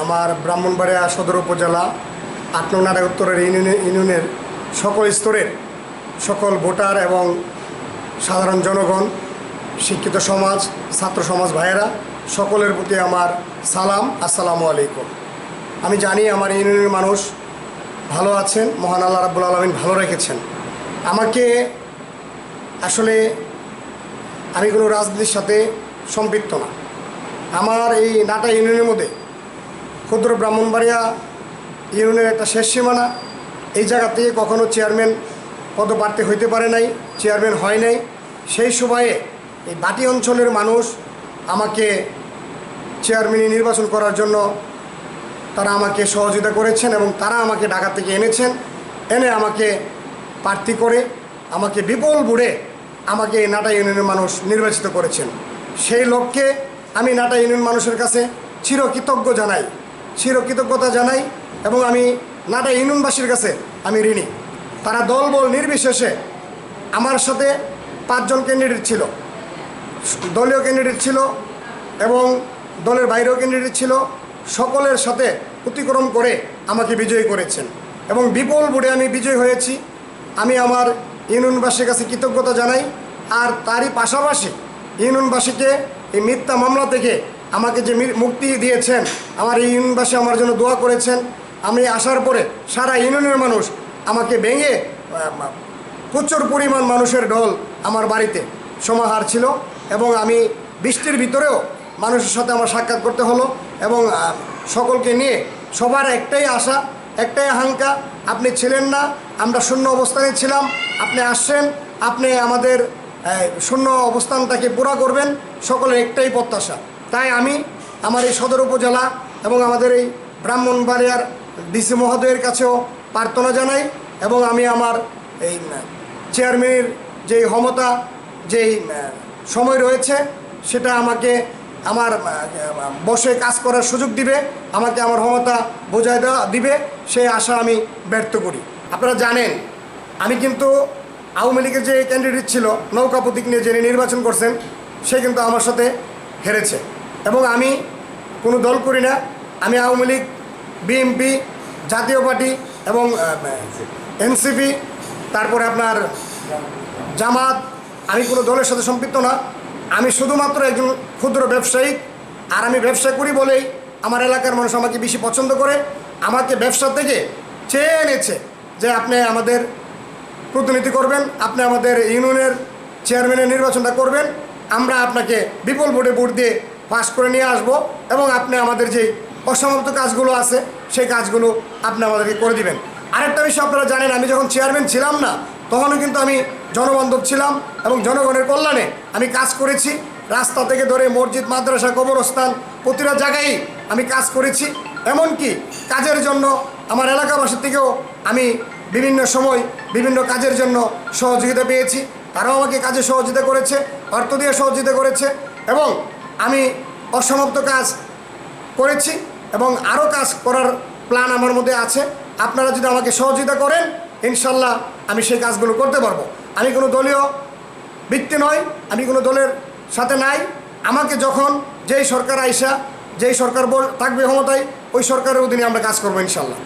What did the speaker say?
আমার ব্রাহ্মণবাড়িয়া সদর উপজেলা, আট নং নাটক উত্তরের ইউনিয়নে, ইউনিয়নের সকল স্তরের সকল ভোটার এবং সাধারণ জনগণ, শিক্ষিত সমাজ, ছাত্র সমাজ ভাইয়েরা, সকলের প্রতি আমার সালাম, আসসালামু আলাইকুম। আমি জানি আমার ইউনিয়নের মানুষ ভালো আছেন, মহান আল্লাহ রাব্বুল আলমিন ভালো রেখেছেন। আমাকে আসলে আমি কোনো রাজনীতির সাথে সম্পৃক্ত না। আমার এই নাটা ইউনিয়নের মধ্যে ক্ষুদ্র ব্রাহ্মণবাড়িয়া ইউনিয়নের একটা শেষ সীমানা। এই জায়গা থেকে কখনো চেয়ারম্যান পদপ্রার্থী হইতে পারে নাই, চেয়ারম্যান হয় নাই। সেই সময়ে এই বাটি অঞ্চলের মানুষ আমাকে চেয়ারম্যানই নির্বাচন করার জন্য তারা আমাকে সহযোগিতা করেছেন এবং তারা আমাকে ঢাকা থেকে এনেছেন। এনে আমাকে প্রার্থী করে, আমাকে বিপুল বুড়ে আমাকে এই নাটা ইউনিয়নের মানুষ নির্বাচিত করেছেন। সেই লক্ষ্যে আমি নাটা ইউনিয়ন মানুষের কাছে চিরকৃতজ্ঞ জানাই। চিরকৃতজ্ঞতা জানাই এবং আমি নাটা ইউনিয়নবাসীর কাছে আমি ঋণী। তারা দলবল নির্বিশেষে আমার সাথে পাঁচজন ক্যান্ডিডেট ছিল। দলীয় ক্যান্ডিডেট ছিল এবং দলের বাইরেও ক্যান্ডিডেট ছিল। সকলের সাথে অতিক্রম করে আমাকে বিজয়ী করেছেন এবং বিপুল বুড়ে আমি বিজয়ী হয়েছি। আমি আমার ইউনিয়নবাসীর কাছে কৃতজ্ঞতা জানাই। আর তারই পাশাপাশি ইউনিয়নবাসীকে এই মিথ্যা মামলা থেকে আমাকে যে মুক্তি দিয়েছেন, আমার এই ইউনিয়নবাসী আমার জন্য দোয়া করেছেন, আমি আসার পরে সারা ইউনিয়নের মানুষ আমাকে ভেঙে প্রচুর পরিমাণ মানুষের ঢল আমার বাড়িতে সমাহার ছিল এবং আমি বৃষ্টির ভিতরেও মানুষের সাথে আমার সাক্ষাৎ করতে হলো এবং সকলকে নিয়ে সবার একটাই আশা, একটাই আকাঙ্ক্ষা, আপনি ছিলেন না, আমরা শূন্য অবস্থানে ছিলাম, আপনি আসছেন, আপনি আমাদের শূন্য অবস্থানটাকে পুরা করবেন, সকলের একটাই প্রত্যাশা। তাই আমি আমার এই সদর উপজেলা এবং আমাদের এই ব্রাহ্মণবাড়িয়ার ডিসি মহোদয়ের কাছেও প্রার্থনা জানাই এবং আমি আমার এই চেয়ারম্যানের যেই ক্ষমতা যেই সময় রয়েছে, সেটা আমাকে আমার বসে কাজ করার সুযোগ দিবে, আমাকে আমার ক্ষমতা বোঝায় দেওয়া, দিবে সেই আশা আমি ব্যর্থ করি। আপনারা জানেন, আমি কিন্তু আওয়ামী লীগের যে ক্যান্ডিডেট ছিল, নৌকা প্রতীক নিয়ে যিনি নির্বাচন করছেন, সে কিন্তু আমার সাথে হেরেছে। এবং আমি কোনো দল করি না। আমি আওয়ামী লীগ, বিএনপি, জাতীয় পার্টি এবং এনসিপি, তারপরে আপনার জামাত। আমি কোনো দলের সাথে সম্পৃক্ত না। আমি শুধুমাত্র একজন ক্ষুদ্র ব্যবসায়ী। আর আমি ব্যবসা করি বলেই আমার এলাকার মানুষ আমাকে বেশি পছন্দ করে। আমাকে ব্যবসা থেকে চেয়ে এনেছে যে আপনি আমাদের প্রতিনিধি করবেন, আপনি আমাদের ইউনিয়নের চেয়ারম্যানের নির্বাচনটা করবেন। আমরা আপনাকে বিপুল ভোটে ভোট দিয়ে পাস করে নিয়ে আসব এবং আপনি আমাদের যে অসমাপ্ত কাজগুলো আছে, সেই কাজগুলো আপনি আমাদেরকে করে দিবেন। আরেকটা বিষয় আপনারা জানেন, আমি যখন চেয়ারম্যান ছিলাম না, তখনও কিন্তু আমি জনবান্ধব ছিলাম এবং জনগণের কল্যাণে আমি কাজ করেছি। রাস্তা থেকে ধরে মসজিদ, মাদ্রাসা, কবরস্থান প্রতিটা জায়গায় আমি কাজ করেছি। এমনকি কাজের জন্য আমার এলাকাবাসীর থেকেও আমি বিভিন্ন সময় বিভিন্ন কাজের জন্য সহযোগিতা পেয়েছি। তারাও আমাকে কাজে সহযোগিতা করেছে, অর্থ দিয়ে সহযোগিতা করেছে, এবং আমি অসমাপ্ত কাজ করেছি, এবং আরও কাজ করার প্ল্যান আমার মধ্যে আছে। আপনারা যদি আমাকে সহযোগিতা করেন, ইনশাল্লাহ আমি সেই কাজগুলো করতে পারব। আমি কোনো দলীয় ব্যক্তি নয় আমি কোনো দলের সাথে নাই। আমাকে যখন যেই সরকার আইসা, যেই সরকার বল থাকবে ক্ষমতায়, ওই সরকারের অধীনে আমরা কাজ করব ইনশাল্লাহ।